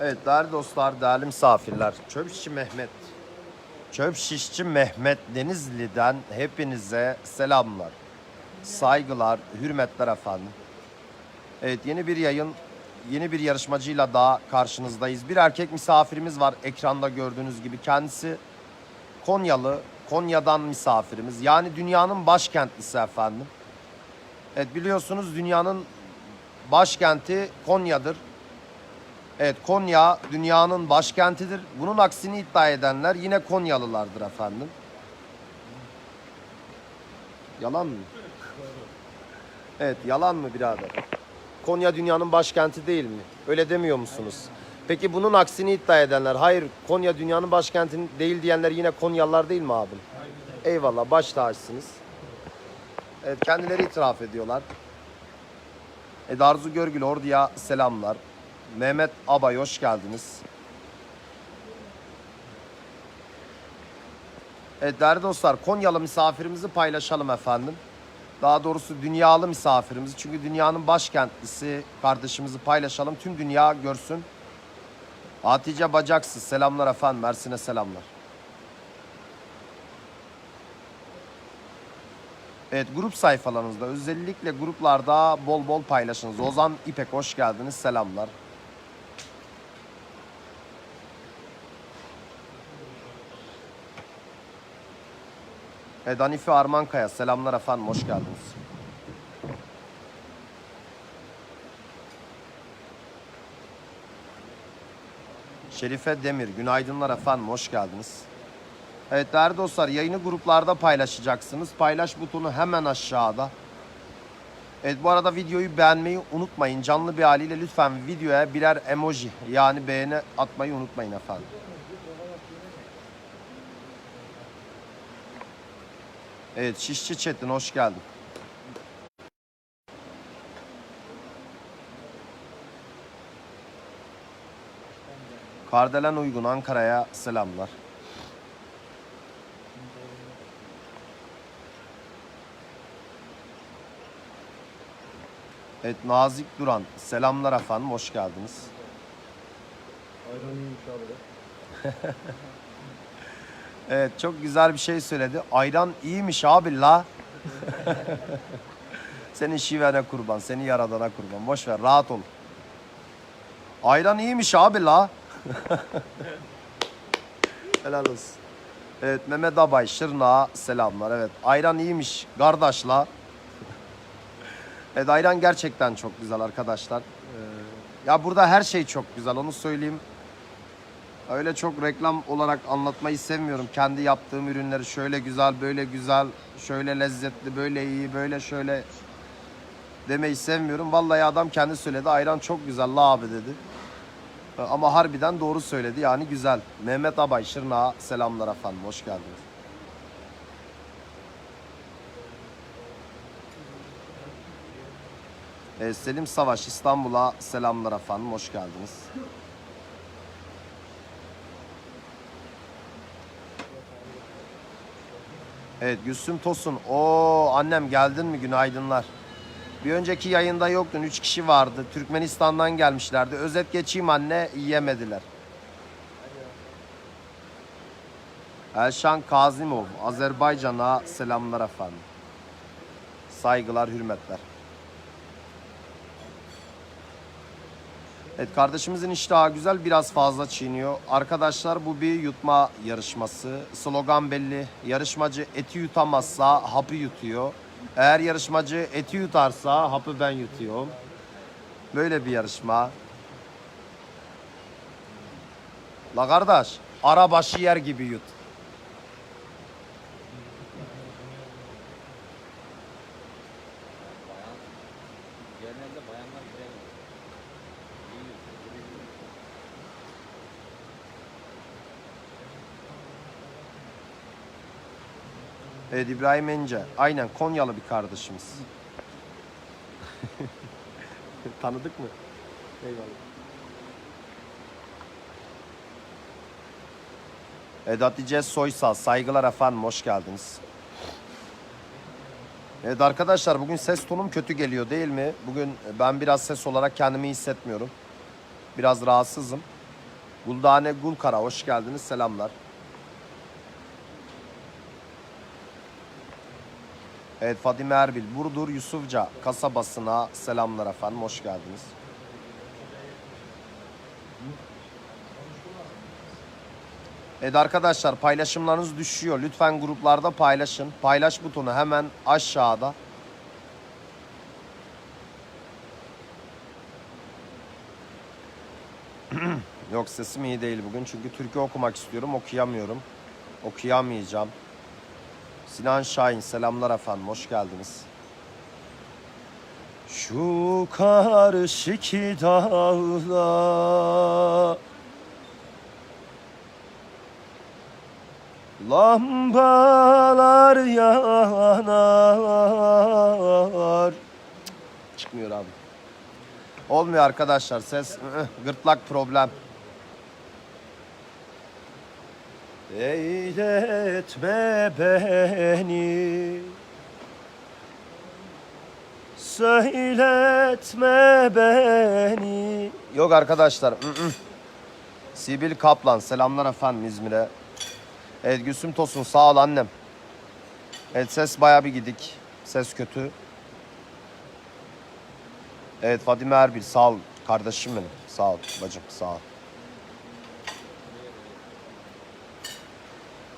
Evet değerli dostlar, değerli misafirler. Çöp şişçi Mehmet. Çöp şişçi Mehmet Denizli'den hepinize selamlar. Saygılar, hürmetler efendim. Evet yeni bir yayın, yeni bir yarışmacıyla daha karşınızdayız. Bir erkek misafirimiz var ekranda gördüğünüz gibi. Kendisi Konyalı, Konya'dan misafirimiz. Yani dünyanın başkentlisi efendim. Evet biliyorsunuz dünyanın başkenti Konya'dır. Evet Konya dünyanın başkentidir. Bunun aksini iddia edenler yine Konyalılardır efendim. Yalan mı? Evet yalan mı birader? Konya dünyanın başkenti değil mi? Öyle demiyor musunuz? Peki bunun aksini iddia edenler, hayır Konya dünyanın başkenti değil diyenler yine Konyalılar değil mi abim? Eyvallah baş tacısınız. Evet kendileri itiraf ediyorlar. Evet Arzu Görgül Ordu'ya selamlar. Mehmet Abay hoş geldiniz. Evet değerli dostlar Konyalı misafirimizi paylaşalım efendim. Daha doğrusu dünyalı misafirimizi çünkü dünyanın başkentlisi kardeşimizi paylaşalım. Tüm dünya görsün. Hatice Bacaksız selamlar efendim. Mersin'e selamlar. Evet grup sayfalarınızda özellikle gruplarda bol bol paylaşınız. Ozan İpek hoş geldiniz. Selamlar. Evet Hanife Armankaya selamlar efendim hoş geldiniz. Şerife Demir günaydınlar efendim hoş geldiniz. Evet değerli dostlar yayını gruplarda paylaşacaksınız. Paylaş butonu hemen aşağıda. Evet bu arada videoyu beğenmeyi unutmayın. Canlı bir haliyle lütfen videoya birer emoji yani beğeni atmayı unutmayın efendim. Evet Şişçi Çetin hoş geldin. Kardelen Uygun Ankara'ya selamlar. Evet Nazik Duran selamlar efendim hoş geldiniz. Ayran iyiymiş abi de. Evet çok güzel bir şey söyledi. Ayran iyiymiş abi la. Senin şivene kurban, seni yaradana kurban. Boş ver, rahat ol. Ayran iyiymiş abi la. Helal olsun. Evet Mehmet Abay Şırnağa selamlar. Evet ayran iyiymiş kardeş la. Evet ayran gerçekten çok güzel arkadaşlar. Ee, ya burada her şey çok güzel onu söyleyeyim. Öyle çok reklam olarak anlatmayı sevmiyorum. Kendi yaptığım ürünleri şöyle güzel, böyle güzel, şöyle lezzetli, böyle iyi, böyle şöyle demeyi sevmiyorum. Vallahi adam kendi söyledi. Ayran çok güzel la abi dedi. Ama harbiden doğru söyledi. Yani güzel. Mehmet Abay Şırnağa selamlar efendim. Hoş geldiniz. Ee, Selim Savaş İstanbul'a selamlar efendim. Hoş geldiniz. Evet Gülsüm Tosun. O annem geldin mi? Günaydınlar. Bir önceki yayında yoktun. Üç kişi vardı. Türkmenistan'dan gelmişlerdi. Özet geçeyim anne. Yemediler. Elşan Kazimov. Azerbaycan'a selamlar efendim. Saygılar, hürmetler. Evet kardeşimizin iştahı güzel biraz fazla çiğniyor. Arkadaşlar bu bir yutma yarışması. Slogan belli. Yarışmacı eti yutamazsa hapı yutuyor. Eğer yarışmacı eti yutarsa hapı ben yutuyorum. Böyle bir yarışma. La kardeş arabaşı yer gibi yut. Evet İbrahim Ence. Aynen Konyalı bir kardeşimiz. Tanıdık mı? Eyvallah. Evet Hatice Soysal. Saygılar efendim. Hoş geldiniz. Evet arkadaşlar bugün ses tonum kötü geliyor değil mi? Bugün ben biraz ses olarak kendimi hissetmiyorum. Biraz rahatsızım. Guldane Gulkara hoş geldiniz. Selamlar. Evet Fadime Erbil, Burdur Yusufca kasabasına selamlar efendim. Hoş geldiniz. Evet arkadaşlar paylaşımlarınız düşüyor. Lütfen gruplarda paylaşın. Paylaş butonu hemen aşağıda. Yok sesim iyi değil bugün çünkü türkü okumak istiyorum okuyamıyorum. Okuyamayacağım. Sinan Şahin selamlar efendim hoş geldiniz. Şu karşıki dağda Lambalar yanar Çıkmıyor abi. Olmuyor arkadaşlar ses gırtlak problem. Eyletme beni Söyletme beni Yok arkadaşlar ı-ı. Sibil Kaplan selamlar efendim İzmir'e Evet Gülsüm Tosun sağ ol annem Evet ses baya bir gidik Ses kötü Evet Fadime Erbil sağ ol kardeşim benim. Sağ ol bacım sağ ol.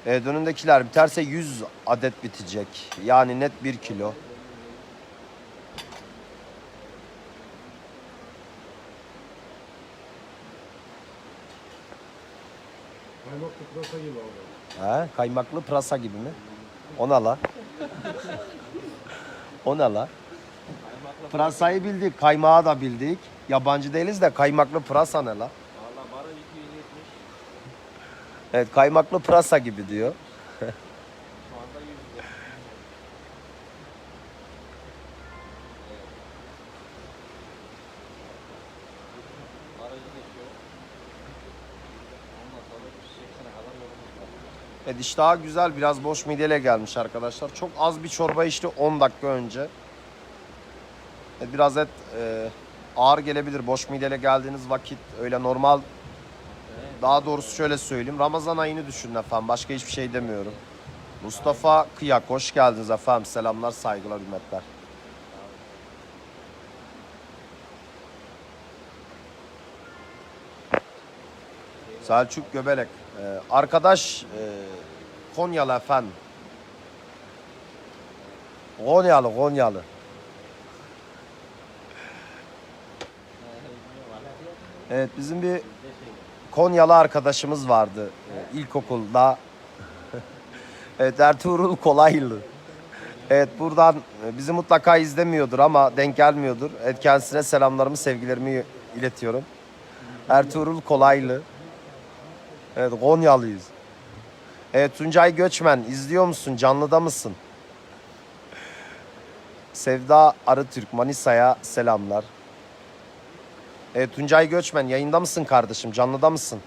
Evet önündekiler biterse 100 adet bitecek. Yani net 1 kilo. Kaymaklı pırasa gibi abi. He, kaymaklı pırasa gibi mi? O ne la? o ne la? Pırasayı bildik, kaymağı da bildik. Yabancı değiliz de kaymaklı pırasa ne la? Valla barı 270. Evet kaymaklı pırasa gibi diyor. Şu anda 100 lira. Evet. Barajı geçiyor. Ondan sonra 180'e kadar yolumuz var. Evet iştahı güzel biraz boş mideyle gelmiş arkadaşlar. Çok az bir çorba içti 10 dakika önce. Evet, biraz et e, ağır gelebilir boş mideyle geldiğiniz vakit öyle normal daha doğrusu şöyle söyleyeyim Ramazan ayını düşünün efendim başka hiçbir şey demiyorum. Mustafa Kıyak hoş geldiniz efendim selamlar saygılar hürmetler. Selçuk Göbelek. Ee, arkadaş e, Konyalı efendim. Konyalı, Konyalı. Evet bizim bir Konyalı arkadaşımız vardı e, ilkokulda. evet Ertuğrul Kolaylı. Evet buradan e, bizi mutlaka izlemiyordur ama denk gelmiyordur. Evet kendisine selamlarımı, sevgilerimi iletiyorum. Ertuğrul Kolaylı. Evet Konyalıyız. Evet Tuncay Göçmen izliyor musun? Canlıda mısın? Sevda Arıtürk Manisa'ya selamlar. Evet Tuncay Göçmen yayında mısın kardeşim? Canlıda mısın?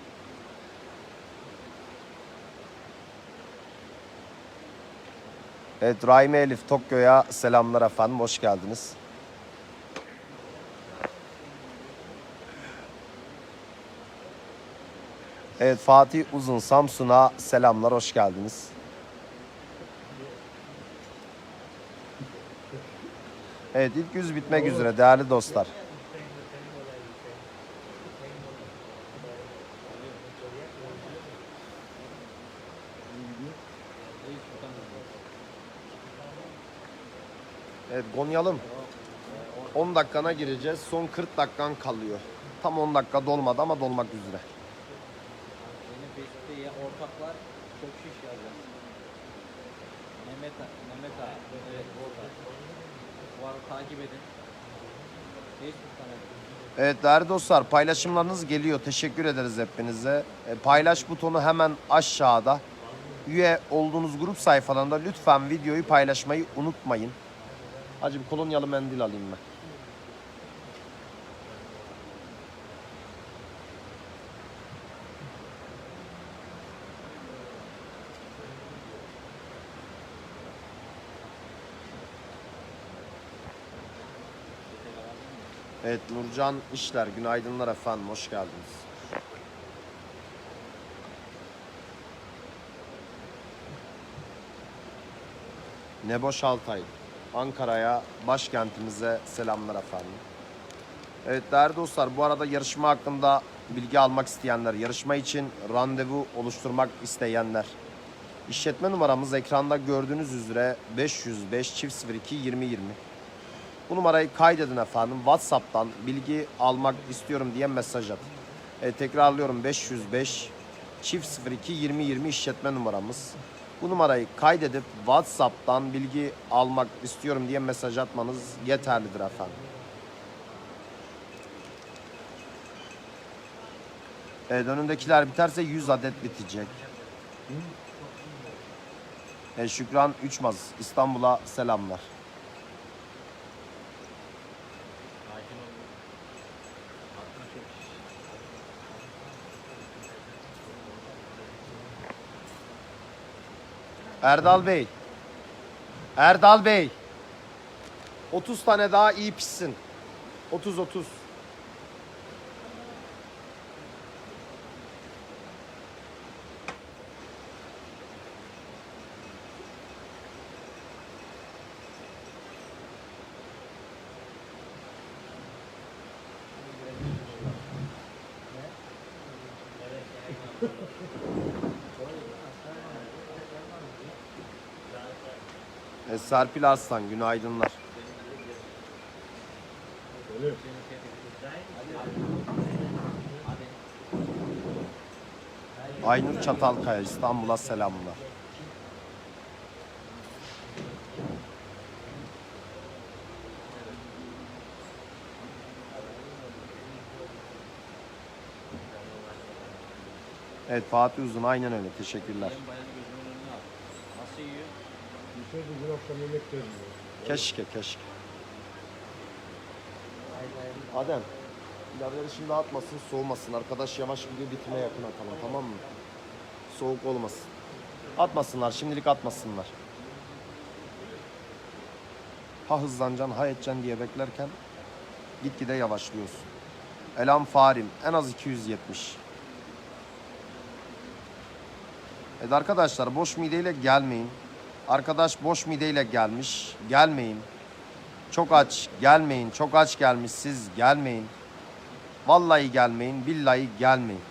Evet Rahime Elif Tokyo'ya selamlar efendim. Hoş geldiniz. Evet Fatih Uzun Samsun'a selamlar. Hoş geldiniz. Evet ilk yüz bitmek üzere değerli dostlar. Evet Gonyalım. 10 dakikana gireceğiz. Son 40 dakikan kalıyor. Tam 10 dakika dolmadı ama dolmak üzere. Facebook'ta ya ortaklar çok şiş yazıyor. Mehmet Mehmet A. Evet orada. Bu arada takip edin. Facebook'tan evet. Evet değerli dostlar paylaşımlarınız geliyor. Teşekkür ederiz hepinize. E, paylaş butonu hemen aşağıda. Üye olduğunuz grup sayfalarında lütfen videoyu paylaşmayı unutmayın. Acı bir kolonyalı mendil alayım ben. Evet Nurcan İşler, günaydınlar efendim, hoş geldiniz. Neboş Altay. Ankara'ya, başkentimize selamlar efendim. Evet değerli dostlar bu arada yarışma hakkında bilgi almak isteyenler, yarışma için randevu oluşturmak isteyenler. İşletme numaramız ekranda gördüğünüz üzere 505 çift 02 2020. Bu numarayı kaydedin efendim. WhatsApp'tan bilgi almak istiyorum diye mesaj atın. E, tekrarlıyorum 505 çift 02 2020 işletme numaramız. Bu numarayı kaydedip WhatsApp'tan bilgi almak istiyorum diye mesaj atmanız yeterlidir efendim. Evet önündekiler biterse 100 adet bitecek. E, Şükran Üçmaz İstanbul'a selamlar. Sakin ol. Aklın çok şiş. Erdal Bey. Erdal Bey. 30 tane daha iyi pişsin. 30 30. E, Serpil Arslan günaydınlar. Öyle. Aynur Çatalkaya İstanbul'a selamlar. Evet Fatih Uzun aynen öyle teşekkürler. Keşke keşke. Adem pilavları şimdi atmasın soğumasın. Arkadaş yavaş gidiyor bitmeye yakın atalım tamam mı? Soğuk olmasın. Atmasınlar şimdilik atmasınlar. Ha hızlanacaksın ha edeceksin diye beklerken gitgide yavaşlıyorsun. Elam Farim en az 270. Evet arkadaşlar boş mideyle gelmeyin. Arkadaş boş mideyle gelmiş. Gelmeyin. Çok aç gelmeyin. Çok aç gelmiş siz gelmeyin. Vallahi gelmeyin. Billahi gelmeyin.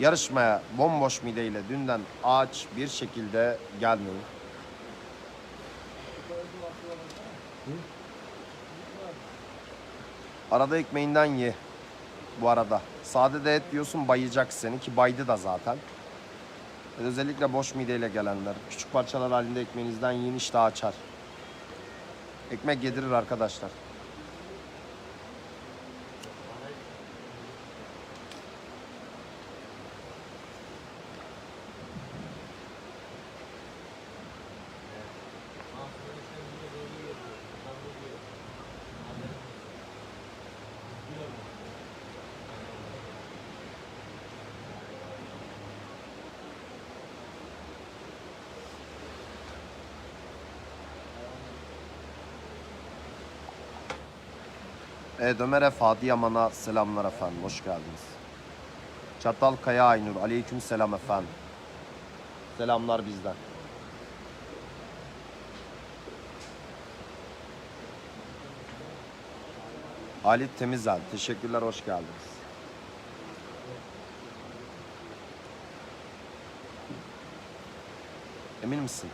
Yarışmaya bomboş mideyle dünden aç bir şekilde gelmeyin. Arada ekmeğinden ye. Bu arada. Sade de et diyorsun bayacak seni ki baydı da zaten. Özellikle boş mideyle gelenler. Küçük parçalar halinde ekmeğinizden yiyin iştah açar. Ekmek yedirir arkadaşlar. Evet Ömer'e Fadi Yaman'a selamlar efendim. Hoş geldiniz. Çatal Kaya Aynur. Aleyküm selam efendim. Selamlar bizden. Halit Temizel. Teşekkürler. Hoş geldiniz. Emin misin?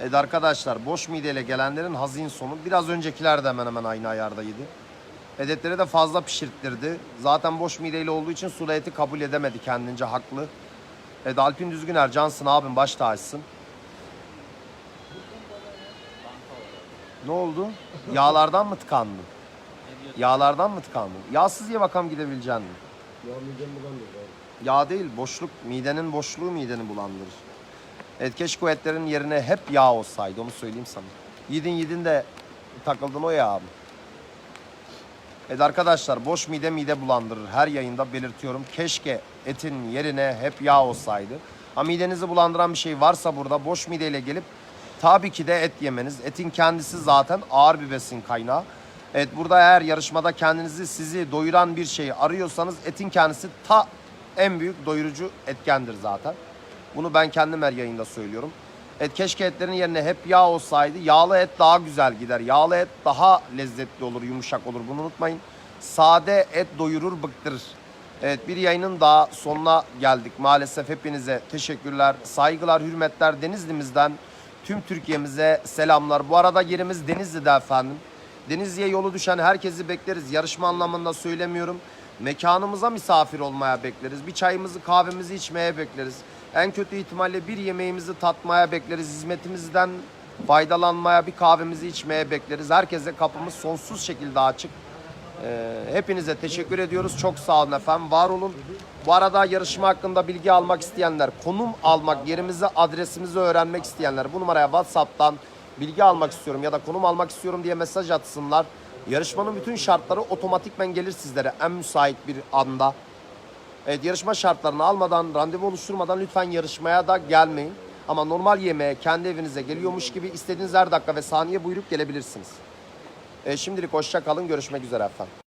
Evet arkadaşlar boş mideyle gelenlerin hazin sonu biraz öncekiler de hemen hemen aynı ayardaydı. Edetleri de fazla pişirttirdi. Zaten boş mideyle olduğu için sulu eti kabul edemedi kendince haklı. Evet Alpin Düzgüner cansın abim baş tacısın. Ne oldu? Yağlardan mı tıkandın? Yağlardan mı tıkandın? Yağsız ye bakalım gidebilecek misin? Ya midem bulanmıyor abi. Yağ değil boşluk. Midenin boşluğu mideni bulandırır. Evet keşke o etlerin yerine hep yağ olsaydı onu söyleyeyim sana. Yedin yedin de takıldın o yağ abi. Evet arkadaşlar boş mide mide bulandırır. Her yayında belirtiyorum. Keşke etin yerine hep yağ olsaydı. Ha midenizi bulandıran bir şey varsa burada boş mideyle gelip tabii ki de et yemeniz. Etin kendisi zaten ağır bir besin kaynağı. Evet burada eğer yarışmada kendinizi sizi doyuran bir şeyi arıyorsanız etin kendisi ta en büyük doyurucu etkendir zaten. Bunu ben kendim her yayında söylüyorum. Evet keşke etlerin yerine hep yağ olsaydı. Yağlı et daha güzel gider. Yağlı et daha lezzetli olur, yumuşak olur. Bunu unutmayın. Sade et doyurur, bıktırır. Evet bir yayının daha sonuna geldik. Maalesef hepinize teşekkürler, saygılar, hürmetler Denizli'mizden tüm Türkiye'mize selamlar. Bu arada yerimiz Denizli'de efendim. Denizli'ye yolu düşen herkesi bekleriz. Yarışma anlamında söylemiyorum. Mekanımıza misafir olmaya bekleriz. Bir çayımızı kahvemizi içmeye bekleriz. En kötü ihtimalle bir yemeğimizi tatmaya bekleriz. Hizmetimizden faydalanmaya, bir kahvemizi içmeye bekleriz. Herkese kapımız sonsuz şekilde açık. Ee, hepinize teşekkür ediyoruz. Çok sağ olun efendim. Var olun. Bu arada yarışma hakkında bilgi almak isteyenler, konum almak, yerimizi, adresimizi öğrenmek isteyenler bu numaraya WhatsApp'tan bilgi almak istiyorum ya da konum almak istiyorum diye mesaj atsınlar. Yarışmanın bütün şartları otomatikmen gelir sizlere en müsait bir anda. Evet yarışma şartlarını almadan, randevu oluşturmadan lütfen yarışmaya da gelmeyin. Ama normal yemeğe kendi evinize geliyormuş gibi istediğiniz her dakika ve saniye buyurup gelebilirsiniz. E, şimdilik hoşça kalın. Görüşmek üzere efendim.